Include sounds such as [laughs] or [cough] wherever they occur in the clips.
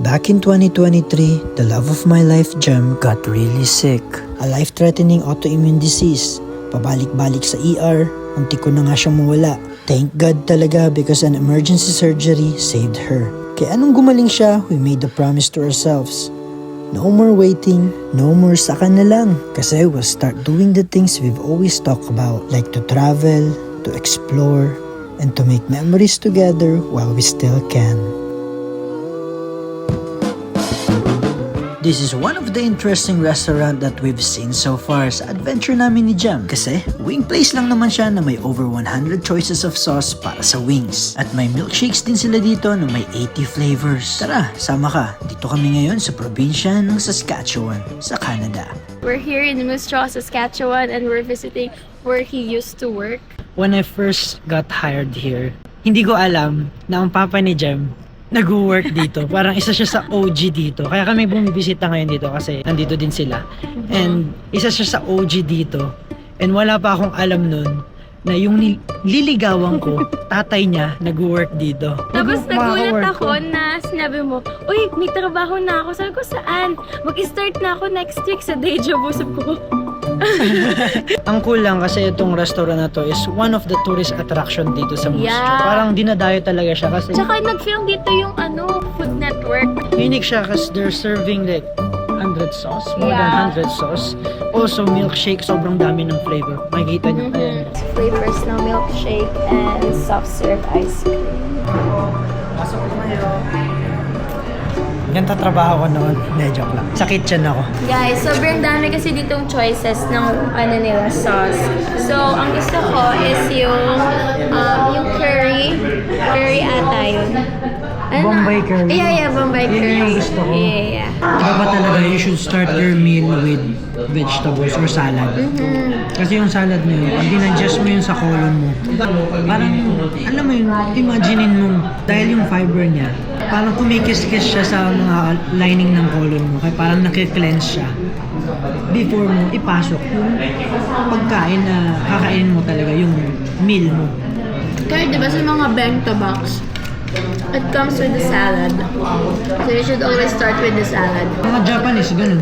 Back in 2023, the love of my life, Jem, got really sick. A life-threatening autoimmune disease. Pabalik-balik sa ER, unti ko na nga siyang mawala. Thank God talaga because an emergency surgery saved her. Kaya anong gumaling siya, we made the promise to ourselves. No more waiting, no more saka na lang. Kasi we'll start doing the things we've always talked about, like to travel, to explore, and to make memories together while we still can. This is one of the interesting restaurant that we've seen so far sa adventure namin ni Jam. Kasi wing place lang naman siya na may over 100 choices of sauce para sa wings. At may milkshakes din sila dito na may 80 flavors. Tara, sama ka. Dito kami ngayon sa probinsya ng Saskatchewan, sa Canada. We're here in Moose Jaw, Saskatchewan, and we're visiting where he used to work. when I first got hired here, hindi ko alam na ang papa ni Jem nag-work dito. Parang isa siya sa OG dito. Kaya kami bumibisita ngayon dito kasi nandito din sila. And isa siya sa OG dito. And wala pa akong alam nun na yung nil- liligawan ko, tatay niya nag-work dito. Tapos Nag- nagulat ako na sinabi mo, Uy, may trabaho na ako. Sabi ko, saan? Mag-start na ako next week sa day job. Sabi ko, [laughs] Ang cool lang kasi itong restaurant na to is one of the tourist attraction dito sa Moose Jaw. Yeah. Parang dinadayo talaga siya kasi Tsaka nag-film dito yung ano, Food Network. unique siya kasi they're serving like 100 sauce, more Yeah. than 100 sauce. Also milkshake, sobrang dami ng flavor. Makikita niyo. Ayan. Flavors ng milkshake and soft serve ice cream. Ganito trabaho ko noon. Hindi, joke lang. Sa kitchen ako. Guys, sobrang dami kasi ditong choices ng ano nila sauce. So, ang gusto ko is yung um, yung curry. Curry ata yun. Ano? Bombay curry. Yeah, yeah, Bombay Yun curry. yung gusto ko. Yeah, yeah. Diba ba talaga you should start your meal with vegetables or salad? Mm-hmm. Kasi yung salad mo yun, pag dinadjust mo yun sa colon mo, parang, alam mo yun, imaginein mo, dahil yung fiber niya, parang kumikis-kis siya sa mga lining ng colon mo, kaya parang nakiklense siya. Before mo ipasok yung pagkain na kakainin mo talaga, yung meal mo. Kaya diba sa mga bento box, it comes with the salad. So you should always start with the salad. Mga Japanese, ganun.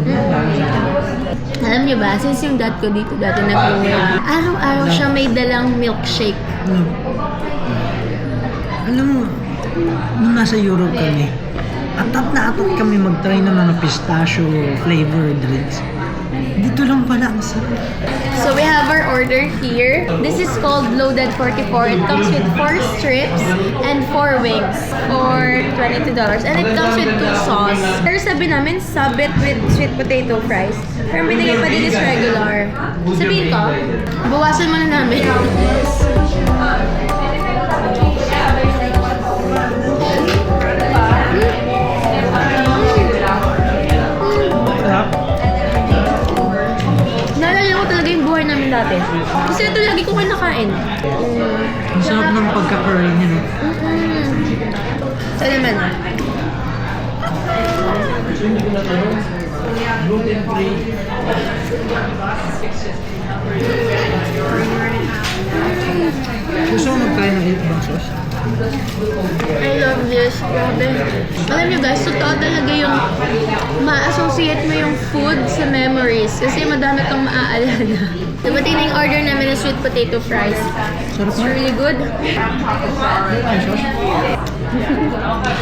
Alam niyo ba, since yung dad ko dito dati nag-work, araw-araw siya may dalang milkshake. Ano? Alam mo, nung nasa Europe kami, atat na atat kami mag-try ng mga pistachio flavored drinks. Dito lang pala ang sarap. So we have our order here. This is called Loaded 44. It comes with 4 strips and 4 wings for $22. And it comes with 2 sauce. Pero sabi namin, sabit with sweet potato fries. Pero binigay pa din is regular. Sabihin ko, bawasan mo na namin. Namin dati. Kasi ito lagi ko kinakain. Ang sarap ng pagka-curry niya, no? Mm. Ito naman. Gusto mo mag-try ng ibang sauce? I love this. Grabe. Alam niyo guys, totoo talaga yung ma-associate mo yung food sa memories. Kasi madami kang maaalala. [laughs] Dumating na yung order namin ng sweet potato fries. It's really good. Ang?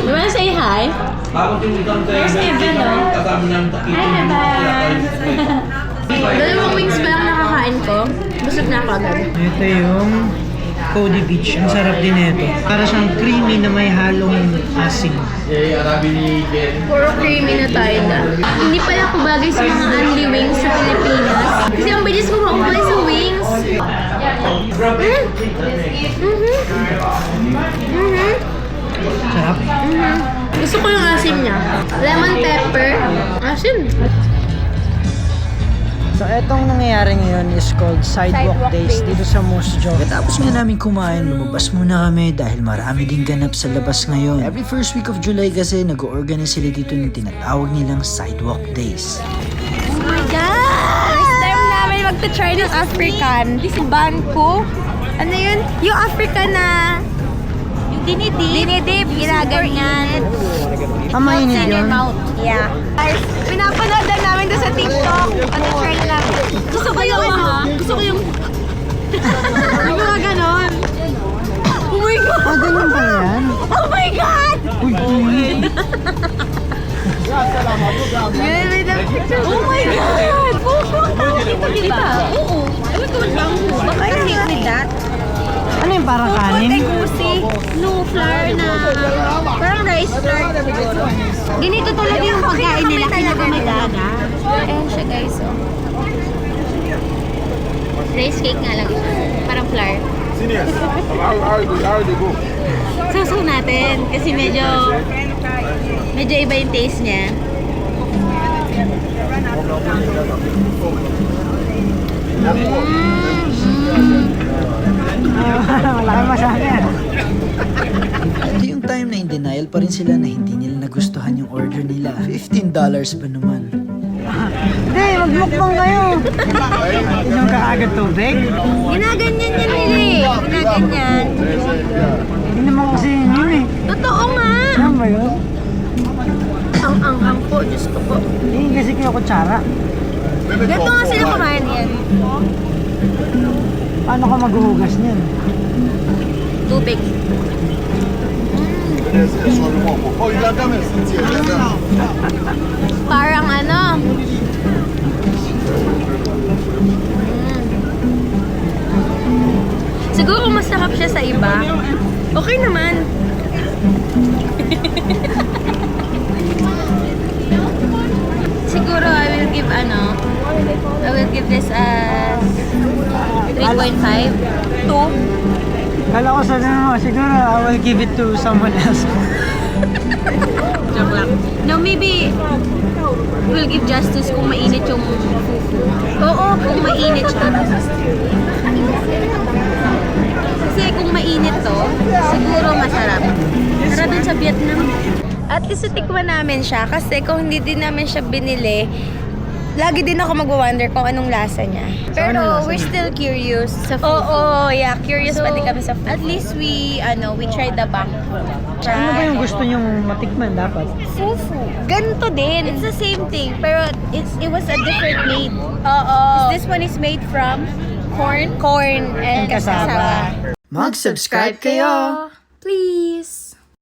You wanna say hi? Where's Evan, no? Hi, Evan! [laughs] Dalawang wings pa lang nakakain ko. Busog na ako agad. Ito yung Cody Beach. Ang sarap din ito. Para siyang creamy na may halong asin. Puro creamy na tayo na. Hindi pala ako bagay sa mga only wings sa Pilipinas. Kasi ang bilis ko maumay sa wings. Mm. Mhm. Mhm. Sarap. Mhm. Gusto ko yung asim niya. Lemon pepper. Asim. So, etong nangyayari ngayon is called Sidewalk, Sidewalk Days Days. dito sa Moose Jaw. Pagkatapos nga namin kumain, lumabas muna kami dahil marami din ganap sa labas ngayon. Every first week of July kasi nag-organize sila dito ng tinatawag nilang Sidewalk Days. Oh my God! First time namin magta-try ng African. This is Banco. Ano yun? Yung African na... Yung dinidip. Dinidip, ginaganyan. Ah, mainit yun? Yeah. Guys, pinapanood lang namin doon sa TikTok. Ganyan pala yan? Oh my God! Uy, uy. May dapat picture. Oh my God! Pupo ang tao dito, di ba? Oo. Ewan ko lang. Baka I with that? Ano yung parang kanin? Tegusi. No, flour na. Parang rice flour. Ganito talaga yung pagkain nila. Pinagumagana. Ayan siya guys, oh. Rice cake nga lang siya. Parang flour. Seniors, how, how, how you go? Suso natin. Kasi medyo... Medyo iba yung taste niya. Wala kang masabi. Ito yung time na in denial pa rin sila na hindi nila nagustuhan yung order nila. $15 ba naman? Hindi, magmukbang kayo. Inom ka agad tubig? Ginaganyan yan nila eh. Ginaganyan. Hindi naman kasi yun yun eh. Totoo nga. Ano ba yun? Ang ang ang po. Diyos ko po. Hindi kasi kaya kutsara. Ganito nga sila kumain yan. Paano ka maghuhugas niyan? Tubig. Oh, il a masarap siya sa iba. Okay naman. Siguro I will give ano, I will give this as 3.5. 2. Kala ko sa mo, siguro I will give it to someone else. [laughs] Joke lang. No, maybe we'll give justice kung mainit yung. Oo, kung mainit siya. Kasi kung mainit to, siguro masarap. Tara dun sa Vietnam. At least tikman namin siya kasi kung hindi din namin siya binili, lagi din ako mag-wonder kung anong lasa niya. Pero we're still curious sa food. Oo, yeah, curious pa din kami sa food. At least we, ano, we tried the bang. Ano ba yung gusto nyong matikman dapat? Fufu. Ganito din. It's the same thing, pero it's it was a different made. Oo. This one is made from corn, corn and, And cassava. cassava. Mag-subscribe kayo! Please.